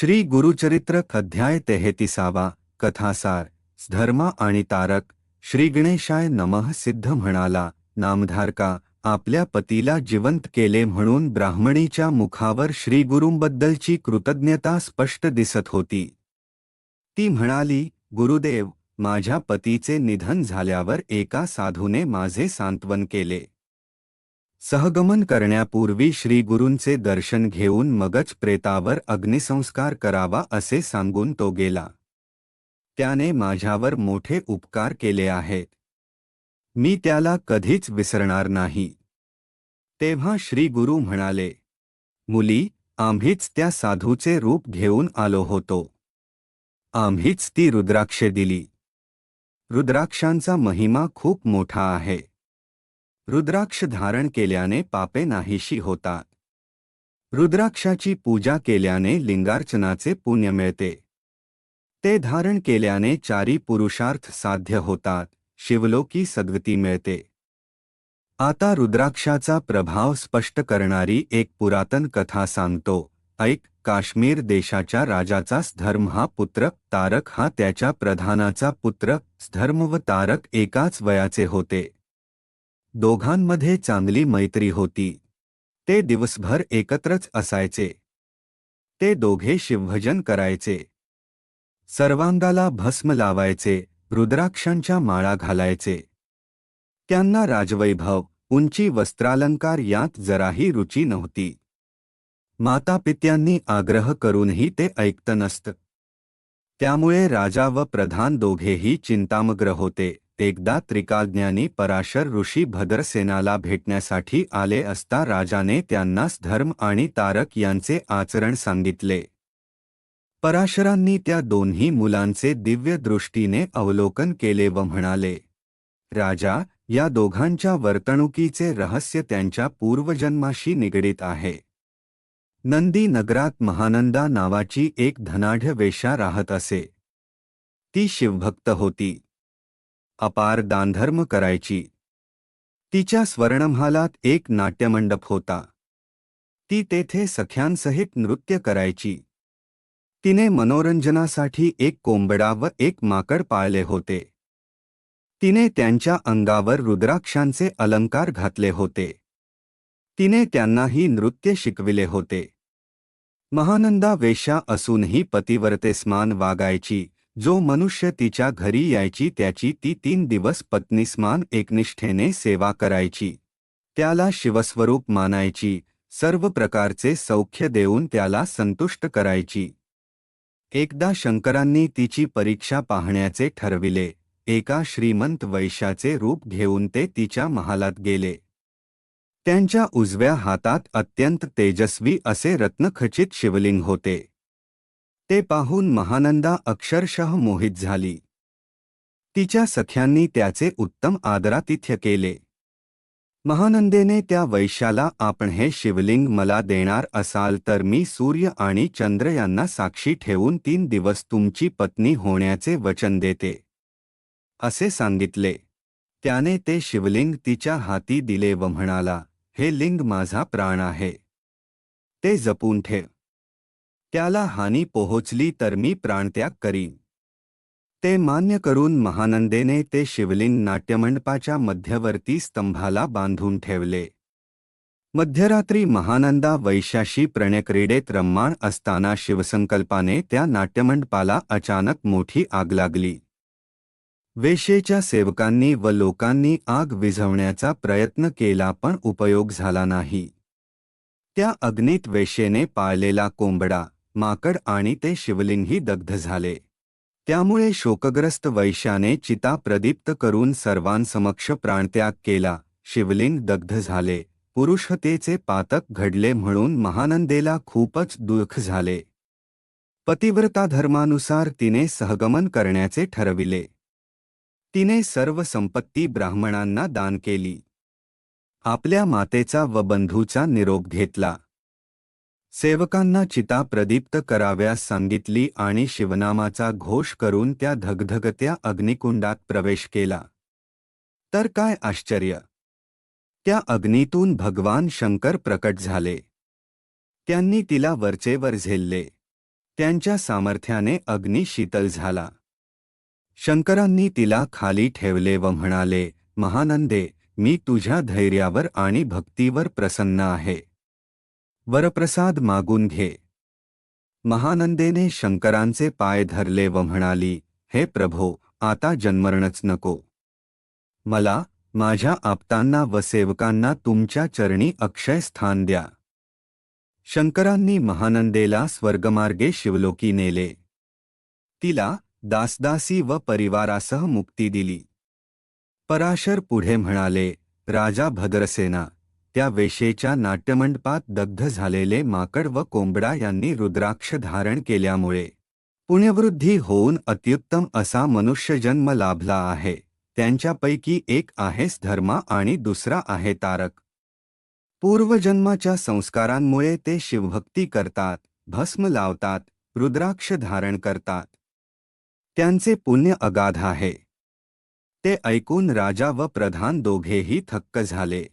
श्री गुरुचरित्र अध्याय तेहतीसावा कथासार धर्मा आणि तारक श्री गणेशाय नमः सिद्ध म्हणाला नामधारका आपल्या पतीला जिवंत केले म्हणून ब्राह्मणीच्या मुखावर श्रीगुरूंबद्दलची कृतज्ञता स्पष्ट दिसत होती. ती म्हणाली गुरुदेव माझ्या पतीचे निधन झाल्यावर एका साधूने माझे सांत्वन केले. सहगमन करण्यापूर्वी श्रीगुरूंचे दर्शन घेऊन मगच प्रेतावर अग्निसंस्कार करावा असे सांगून तो गेला. त्याने माझ्यावर मोठे उपकार केले आहेत. मी त्याला कधीच विसरणार नाही. तेव्हा श्री गुरु म्हणाले, मुली, आम्हीच त्या साधूचे रूप घेऊन आलो होतो. आम्हीच ती रुद्राक्षे दिली. रुद्राक्षांचा महिमा खूप मोठा आहे. रुद्राक्ष धारण केल्याने पापे नाहीशी होतात. रुद्राक्षाची पूजा केल्याने लिंगार्चनाचे पुण्य मिळते. ते धारण केल्याने चारी पुरुषार्थ साध्य होतात शिवलोकी सद्गती मिळते. आता रुद्राक्षाचा प्रभाव स्पष्ट करणारी एक पुरातन कथा सांगतो. ऐक काश्मीर देशाच्या राजाचा धर्म हा पुत्र तारक हा त्याच्या प्रधानाचा पुत्र धर्म व तारक एकाच वयाचे होते. दोघांमध्ये चांगली मैत्री होती. ते दिवसभर एकत्रच असायचे. ते दोघे शिवभजन करायचे. सर्वांगाला भस्म लावायचे रुद्राक्षांच्या माळा घालायचे. त्यांना राजवैभव उंची वस्त्रालंकार यात जराही रुची नव्हती. मातापित्यांनी आग्रह करूनही ते ऐकत नसत. त्यामुळे राजा व प्रधान दोघेही चिंतामग्र होते. एकदा त्रिकाज्ञानी पराशर ऋषी भद्रसेनाला भेटण्यासाठी आले असता राजाने त्यांनाच धर्म आणि तारक यांचे आचरण सांगितले. पराशरांनी त्या दोन्ही मुलांचे दिव्य दृष्टीने अवलोकन केले व म्हणाले राजा या दोघांच्या वर्तणुकीचे रहस्य त्यांच्या पूर्वजन्माशी निगडीत आहे. नंदी नगरात महानंदा नावाची एक धनाढ्य वेशा राहत असे. ती शिवभक्त होती. अपार दानधर्म करायची. तिच्या स्वर्णमहालात एक नाट्यमंडप होता. ती तेथे सख्यांसहित नृत्य करायची. तिने मनोरंजनासाठी एक कोंबडा व एक माकड पाळले होते. तिने त्यांच्या अंगावर रुद्राक्षांचे अलंकार घातले होते. तिने त्यांनाही नृत्य शिकविले होते. महानंदा वेश्या असूनही पतिवर्तेस्मान वागायची. जो मनुष्य तिच्या घरी यायची त्याची ती तीन दिवस पत्नीस्मान एकनिष्ठेने सेवा करायची. त्याला शिवस्वरूप मानायची. सर्व प्रकारचे सौख्य देऊन त्याला संतुष्ट करायची. एकदा शंकरांनी तिची परीक्षा पाहण्याचे ठरविले. एका श्रीमंत वैशाचे रूप घेऊन ते तिच्या महालात गेले. त्यांच्या उजव्या हातात अत्यंत तेजस्वी असे रत्नखचित शिवलिंग होते. ते पाहून महानंदा अक्षरशः मोहित झाली. तिच्या सख्यांनी त्याचे उत्तम आदरातिथ्य केले. महानंदेने त्या वैश्याला आपण हे शिवलिंग मला देणार असाल तर मी सूर्य आणि चंद्र यांना साक्षी ठेवून तीन दिवस तुमची पत्नी होण्याचे वचन देते. असे सांगितले. त्याने ते शिवलिंग तिच्या हाती दिले व म्हणाला हे लिंग माझा प्राण आहे. ते जपून ठेव. त्याला हानी पोहोचली तर मी प्राणत्याग करीन. ते मान्य करून महानंदेने ते शिवलिंग नाट्यमंडपाच्या मध्यवर्ती स्तंभाला बांधून ठेवले. मध्यरात्री महानंदा वैशाशी प्रणयक्रीडेत रम्माण असताना शिवसंकल्पाने त्या नाट्यमंडपाला अचानक मोठी आग लागली. वेशेच्या सेवकांनी व लोकांनी आग विझवण्याचा प्रयत्न केला पण उपयोग झाला नाही. त्या अग्नीत वेशेने पाळलेला कोंबडा माकड आणि ते शिवलिंगही दग्ध झाले. त्यामुळे शोकग्रस्त वैश्याने चिता प्रदीप्त करून सर्वांसमक्ष प्राणत्याग केला. शिवलिंग दग्ध झाले. पुरुषतेचे पातक घडले म्हणून महानंदेला खूपच दुःख झाले. पतिव्रता धर्मानुसार तिने सहगमन करण्याचे ठरविले. तिने सर्व संपत्ती ब्राह्मणांना दान केली. आपल्या मातेचा व बंधूचा निरोप घेतला. सेवकांना चिता प्रदीप्त कराव्यास सांगितली आणि शिवनामाचा घोष करून त्या धगधगत्या अग्निकुंडात प्रवेश केला. तर काय आश्चर्य! त्या अग्नीतून भगवान शंकर प्रकट झाले. त्यांनी तिला वरचेवर झेलले. त्यांच्या सामर्थ्याने अग्नी शीतल झाला. शंकरांनी तिला खाली ठेवले व म्हणाले महानंदे मी तुझ्या धैर्यावर आणि भक्तीवर प्रसन्न आहे. वरप्रसाद मागून घे. महानंदेने शंकरांचे पाय धरले व म्हणाली, हे प्रभो, आता जन्मरणच नको. मला, माझ्या आप्तांना व सेवकांना तुमच्या चरणी अक्षय स्थान द्या. शंकरांनी महानंदेला स्वर्गमार्गे शिवलोकी नेले. तिला दासदासी व परिवारासह मुक्ती दिली. पराशर पुढे म्हणाले, राजा भद्रसेना त्या वेशेच्या नाट्यमंडपात दग्ध झालेले माकड व कोंबडा यांनी रुद्राक्ष धारण केल्यामुळे पुण्यवृद्धी होऊन अत्युत्तम असा मनुष्यजन्म लाभला आहे. त्यांच्यापैकी एक आहेस धर्मा आणि दुसरा आहे तारक. पूर्वजन्माच्या संस्कारांमुळे ते शिवभक्ती करतात भस्म लावतात रुद्राक्ष धारण करतात. त्यांचे पुण्य अगाध आहे. ते ऐकून राजा व प्रधान दोघेही थक्क झाले.